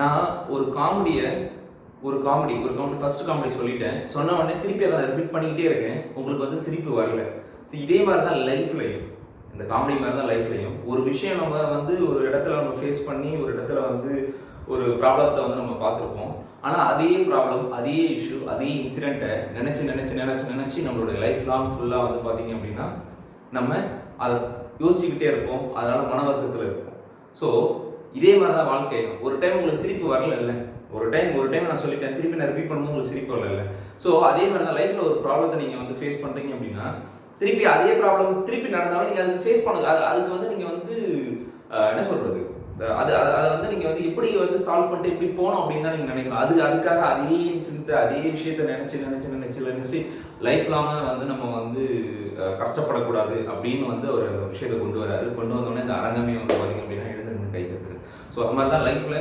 நான் ஒரு காமெடியை ஒரு காமெடி ஒரு காமெடி ஃபர்ஸ்ட் காமெடி சொல்லிட்டேன். சொன்ன உடனே திருப்பி அதை ரிப்பீட் பண்ணிக்கிட்டே இருக்கேன். உங்களுக்கு வந்து சிரிப்பு வரல. ஸோ இதே மாதிரி தான் லைஃப்லையும் இந்த காமெடி மாதிரி தான் லைஃப்லையும் ஒரு விஷயம் நம்ம வந்து ஒரு இடத்துல நம்ம ஃபேஸ் பண்ணி ஒரு இடத்துல வந்து ஒரு ப்ராப்ளத்தை வந்து நம்ம பார்த்துருப்போம். ஆனால் அதே ப்ராப்ளம் அதே இஷ்யூ அதே இன்சிடெண்ட்டை நினச்சி நினச்சி நினச்சி நினச்சி நம்மளுடைய லைஃப் லாங் ஃபுல்லாக வந்து பார்த்தீங்க அப்படின்னா நம்ம அதை யோசிச்சுக்கிட்டே இருப்போம். அதனால் மன வருத்தத்தில் இருப்போம். ஸோ இதே மாதிரி தான் வாழ்க்கை ஒரு டைம் உங்களுக்கு சிரிப்பு வரல இல்லை ஒரு டைம் ஒரு டைம் நான் சொல்லிட்டேன் திருப்பி நான் ரிப்பீட் பண்ணும்போது உங்களுக்கு சிரிப்பு வரல இல்லை ஸோ அதே மாதிரி தான் லைஃப்பில் ஒரு ப்ராப்ளத்தை நீங்கள் வந்து ஃபேஸ் பண்ணுறீங்க அப்படின்னா திருப்பி அதே ப்ராப்ளம் திருப்பி நடந்தாலும் நீங்கள் அதுக்கு ஃபேஸ் பண்ணுங்க. அது அதுக்கு வந்து நீங்கள் வந்து என்ன சொல்கிறது அது அதை வந்து நீங்கள் வந்து எப்படி வந்து சால்வ் பண்ணிட்டு எப்படி போகணும் அப்படின்னு தான் நீங்கள் நினைக்கணும். அது அதுக்காக அதே இன்சிடென்ட் அதே விஷயத்த நினச்சி நினச்சி நினச்சி நினச்சி லைஃப் லாங்காக வந்து நம்ம வந்து கஷ்டப்படக்கூடாது அப்படின்னு வந்து அவர் அந்த விஷயத்தை கொண்டு வராரு. கொண்டு வந்தோடனே இந்த அரங்கமே வந்து பார்த்தீங்க அப்படின்னா ஸோ அது மாதிரி தான் லைஃப்பில்